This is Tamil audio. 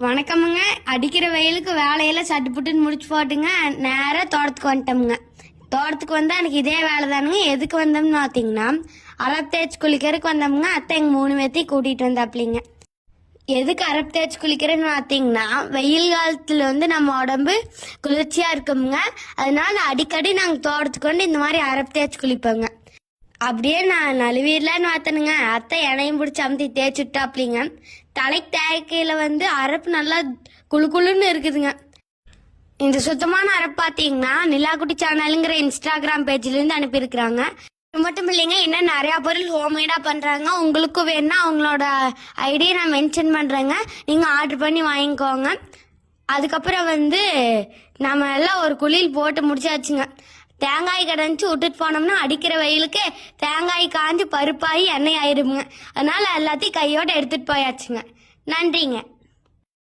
வணக்கமுங்க. அடிக்கிற வெயிலுக்கு வேலையெல்லாம் சட்டுப்புட்டுன்னு முடிச்சு போட்டுங்க. நேராக தோட்டத்துக்கு வந்துட்டோமுங்க. தோட்டத்துக்கு வந்தால் எனக்கு இதே வேலை தானுங்க எதுக்கு வந்தோம்னு பார்த்தீங்கன்னா அரப் தேய்ச்சி குளிக்கிறதுக்கு வந்தோமுங்க. அத்தை எங்கள் மூணு பேர்த்தையும் கூட்டிகிட்டு வந்தாப்பிளிங்க எதுக்கு அரப் தேய்ச்சி குளிக்கிறேன்னு பார்த்தீங்கன்னா வெயில் காலத்தில் வந்து நம்ம உடம்பு குளிர்ச்சியாக இருக்குமுங்க. அதனால அடிக்கடி நாங்கள் தோட்டத்துக்கு வந்து இந்த மாதிரி அரப் தேய்ச்சி குளிப்போங்க. அப்படியே நான் நழுவிடலான்னு பார்த்தனுங்க. அத்தை எனையும் பிடிச்சி அமுத்தி தேய்ச்சி விட்டாப்லிங்க தலைக்கு தேய்க்கையில் வந்து அரப்பு நல்லா குளு குளுன்னு இருக்குதுங்க. இந்த சுத்தமான அரப்பு பார்த்தீங்கன்னா நிலாக்குட்டி சேனலுங்கிற இன்ஸ்டாகிராம் பேஜ்லேருந்து அனுப்பியிருக்கிறாங்க. இது மட்டும் இல்லைங்க இன்னும் நிறையா பொருள் ஹோம்மேடாக பண்ணுறாங்க உங்களுக்கும் வேணும்னா அவங்களோட ஐடியை நான் மென்ஷன் பண்ணுறேங்க நீங்கள் ஆர்டர் பண்ணி வாங்கிக்கோங்க. அதுக்கப்புறம் வந்து நம்ம எல்லாம் ஒரு குளியல் போட்டு முடிச்சாச்சுங்க. தேங்காய் கடைஞ்சி விட்டுட்டு போனோம்னா அடிக்கிற வெயிலுக்கு தேங்காய் காஞ்சி பருப்பாகி எண்ணெய் ஆயிருமுங்க அதனால எல்லாத்தையும் கையோட எடுத்துட்டு போயாச்சுங்க. நன்றிங்க.